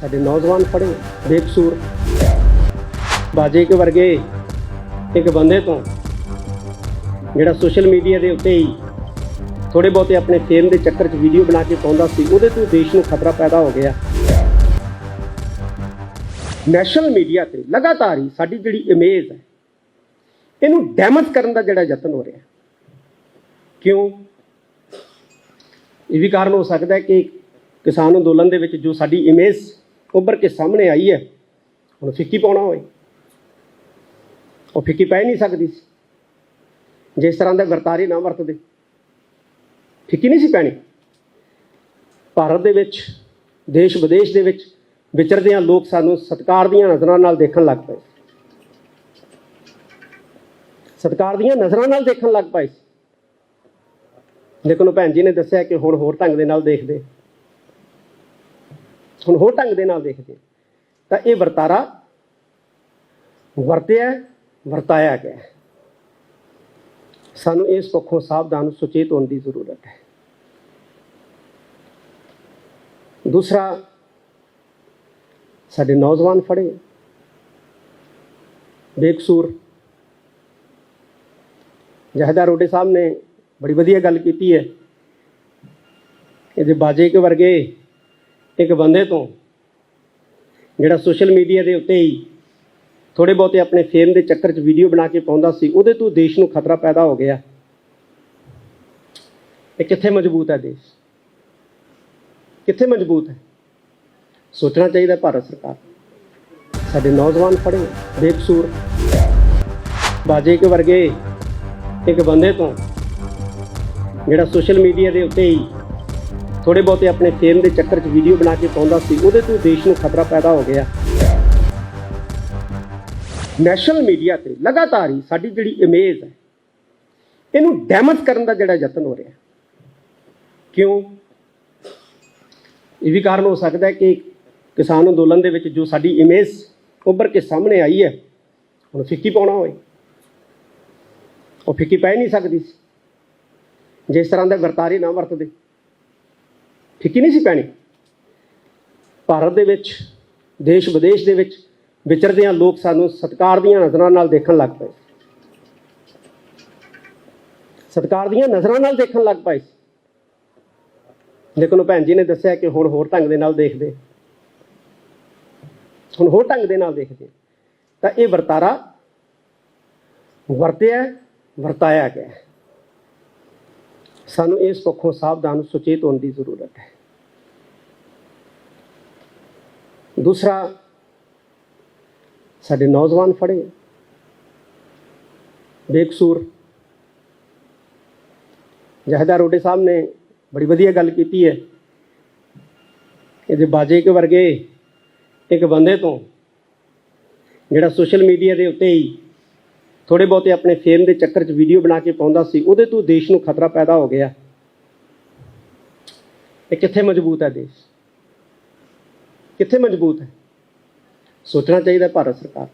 ਸਾਡੇ ਨੌਜਵਾਨ ਫੜੇ ਬੇਕਸੂਰ। ਬਾਜੇ ਕੇ ਵਰਗੇ, ਇੱਕ ਬੰਦੇ ਤੋਂ, ਜਿਹੜਾ ਸੋਸ਼ਲ ਮੀਡੀਆ ਦੇ ਉੱਤੇ ਹੀ ਥੋੜੇ ਬਹੁਤੇ ਆਪਣੇ ਫੇਮ ਦੇ ਚੱਕਰ 'ਚ ਵੀਡੀਓ ਬਣਾ ਕੇ ਪਾਉਂਦਾ ਸੀ, ਉਹਦੇ ਤੋਂ ਦੇਸ਼ ਨੂੰ ਖਤਰਾ ਪੈਦਾ ਹੋ ਗਿਆ। ਨੈਸ਼ਨਲ ਮੀਡੀਆ ਤੇ ਲਗਾਤਾਰ ਹੀ ਸਾਡੀ ਜਿਹੜੀ ਇਮੇਜ ਹੈ, ਇਹਨੂੰ ਡੈਮੇਜ ਕਰਨ ਦਾ ਜਿਹੜਾ ਯਤਨ ਹੋ ਰਿਹਾ। ਕਿਉਂ? ਇਹ ਵੀ ਕਾਰਨ ਹੋ ਸਕਦਾ ਕਿ ਕਿਸਾਨ ਅੰਦੋਲਨ ਦੇ ਵਿੱਚ ਜੋ ਸਾਡੀ ਇਮੇਜ ਉੱਭਰ ਕੇ ਸਾਹਮਣੇ ਆਈ ਹੈ। ਹੁਣ ਫਿੱਕੀ ਪਾਉਣਾ ਹੋਏ ਉਹ ਫਿੱਕੀ ਪੈ ਨਹੀਂ ਸਕਦੀ ਸੀ। ਜਿਸ ਤਰ੍ਹਾਂ ਦਾ ਵਰਤਾਰੇ ਨਾ ਵਰਤਦੇ। ਫਿੱਕੀ ਨਹੀਂ ਸੀ ਪੈਣੀ। ਭਾਰਤ ਦੇ ਵਿੱਚ, ਦੇਸ਼ ਵਿਦੇਸ਼ ਦੇ ਵਿੱਚ ਵਿਚਰਦਿਆਂ ਲੋਕ ਸਾਨੂੰ ਸਤਿਕਾਰ ਦੀਆਂ ਨਜ਼ਰਾਂ ਨਾਲ ਦੇਖਣ ਲੱਗ ਪਏ। ਸਤਿਕਾਰ ਦੀਆਂ ਨਜ਼ਰਾਂ ਨਾਲ ਦੇਖਣ ਲੱਗ ਪਏ ਲੇਕਿਨ ਉਹ ਭੈਣ ਜੀ ਨੇ ਦੱਸਿਆ ਕਿ ਹੁਣ ਹੋਰ ਢੰਗ ਦੇ ਨਾਲ ਦੇਖਦੇ। ਹੁਣ ਹੋਰ ਢੰਗ ਦੇ ਨਾਲ ਦੇਖਦੇ ਤਾਂ ਇਹ ਵਰਤਾਰਾ ਵਰਤਿਆ, ਵਰਤਾਇਆ ਗਿਆ ਸਾਨੂੰ ਇਸ ਪੱਖੋਂ ਸਾਵਧਾਨ, ਸੁਚੇਤ ਹੋਣ ਦੀ ਜ਼ਰੂਰਤ ਹੈ। ਦੂਸਰਾ, ਸਾਡੇ ਨੌਜਵਾਨ ਫੜੇ। ਬੇਕਸੂਰ। ਜਹਦਾ ਰੋਡੇ ਸਾਹਿਬ ਨੇ ਬੜੀ ਵਧੀਆ ਗੱਲ ਕੀਤੀ ਹੈ। ਇਹਦੇ ਬਾਜੇ ਕੇ ਵਰਗੇ ਇੱਕ ਬੰਦੇ ਤੋਂ, ਜਿਹੜਾ ਸੋਸ਼ਲ ਮੀਡੀਆ ਦੇ ਉੱਤੇ ਹੀ ਥੋੜੇ ਬਹੁਤੇ ਆਪਣੇ ਫੇਮ ਦੇ ਚੱਕਰ 'ਚ ਵੀਡੀਓ ਬਣਾ ਕੇ ਪਾਉਂਦਾ ਸੀ, ਉਹਦੇ ਤੋਂ ਦੇਸ਼ ਨੂੰ ਖਤਰਾ ਪੈਦਾ ਹੋ ਗਿਆ। ਇਹ ਕਿੱਥੇ ਮਜ਼ਬੂਤ ਹੈ ਦੇਸ਼? ਕਿੱਥੇ ਮਜ਼ਬੂਤ ਹੈ? ਸੋਚਣਾ ਚਾਹੀਦਾ ਭਾਰਤ ਸਰਕਾਰ। ਸਾਡੇ ਨੌਜਵਾਨ ਫੜੇ, ਬੇਕਸੂਰ। ਬਾਜੇ ਕੇ ਵਰਗੇ ਇੱਕ ਬੰਦੇ ਤੋਂ, ਜਿਹੜਾ ਸੋਸ਼ਲ ਮੀਡੀਆ ਦੇ ਉੱਤੇ ਹੀ ਥੋੜੇ ਬਹੁਤੇ ਆਪਣੇ ਫੇਮ ਦੇ ਚੱਕਰ 'ਚ ਵੀਡੀਓ ਬਣਾ ਕੇ ਪਾਉਂਦਾ ਸੀ, ਉਹਦੇ ਤੋਂ ਦੇਸ਼ ਨੂੰ ਖਤਰਾ ਪੈਦਾ ਹੋ ਗਿਆ। ਨੈਸ਼ਨਲ ਮੀਡੀਆ ਤੇ ਲਗਾਤਾਰ ਹੀ ਸਾਡੀ ਜਿਹੜੀ ਇਮੇਜ ਹੈ, ਇਹਨੂੰ ਡੈਮੇਜ ਕਰਨ ਦਾ ਜਿਹੜਾ ਯਤਨ ਹੋ ਰਿਹਾ। ਕਿਉਂ? ਇਹ ਵੀ ਕਾਰਨ ਹੋ ਸਕਦਾ ਹੈ ਕਿ ਕਿਸਾਨ ਅੰਦੋਲਨ ਦੇ ਵਿੱਚ ਜੋ ਸਾਡੀ ਇਮੇਜ ਉੱਭਰ ਕੇ ਸਾਹਮਣੇ ਆਈ ਹੈ, ਹੁਣ ਫਿੱਕੀ ਪਾਉਣਾ ਹੋਏ। ਉਹ ਫਿੱਕੀ ਪੈ ਨਹੀਂ ਸਕਦੀ ਜਿਸ ਤਰ੍ਹਾਂ ਦਾ ਵਰਤਾਰੇ ਨਾ ਵਰਤਦੇ। ਫਿੱਕੀ ਨਹੀਂ ਸੀ ਪੈਣੀ। ਭਾਰਤ ਦੇ ਵਿੱਚ, ਦੇਸ਼ ਵਿਦੇਸ਼ ਦੇ ਵਿੱਚ ਵਿਚਰਦਿਆਂ ਲੋਕ ਸਾਨੂੰ ਸਤਿਕਾਰ ਦੀਆਂ ਨਜ਼ਰਾਂ ਨਾਲ ਦੇਖਣ ਲੱਗ ਪਏ। ਸਤਿਕਾਰ ਦੀਆਂ ਨਜ਼ਰਾਂ ਨਾਲ ਦੇਖਣ ਲੱਗ ਪਏ। ਲੇਕਿਨ ਉਹ ਭੈਣ ਜੀ ਨੇ ਦੱਸਿਆ ਕਿ ਹੁਣ ਹੋਰ ਢੰਗ ਦੇ ਨਾਲ ਦੇਖਦੇ। ਹੁਣ ਹੋਰ ਢੰਗ ਦੇ ਨਾਲ ਦੇਖਦੇ। ਤਾਂ ਇਹ ਵਰਤਾਰਾ ਵਰਤਿਆ, ਵਰਤਾਇਆ ਗਿਆ। ਸਾਨੂੰ ਇਸ ਪੱਖੋਂ ਸਾਵਧਾਨ, ਸੁਚੇਤ ਹੋਣ ਦੀ ਜ਼ਰੂਰਤ ਹੈ। ਦੂਸਰਾ, ਸਾਡੇ ਨੌਜਵਾਨ ਫੜੇ। ਬੇਕਸੂਰ। ਜਹਦਾ ਰੋਡੇ ਸਾਹਿਬ ਨੇ ਬੜੀ ਵਧੀਆ ਗੱਲ ਕੀਤੀ ਹੈ। ਕਿ ਜੇ ਬਾਜੇ ਕੇ ਵਰਗੇ, ਇੱਕ ਬੰਦੇ ਤੋਂ, ਜਿਹੜਾ ਸੋਸ਼ਲ ਮੀਡੀਆ ਦੇ ਉੱਤੇ ਹੀ ਥੋੜੇ ਬਹੁਤੇ ਆਪਣੇ ਫੇਮ ਦੇ ਚੱਕਰ 'ਚ ਵੀਡੀਓ ਬਣਾ ਕੇ ਪਾਉਂਦਾ ਸੀ, ਉਹਦੇ ਤੋਂ ਦੇਸ਼ ਨੂੰ ਖਤਰਾ ਪੈਦਾ ਹੋ ਗਿਆ। ਇਹ ਕਿੱਥੇ ਮਜ਼ਬੂਤ ਹੈ ਦੇਸ਼? ਕਿੱਥੇ ਮਜ਼ਬੂਤ ਹੈ? ਸੋਚਣਾ ਚਾਹੀਦਾ ਭਾਰਤ ਸਰਕਾਰ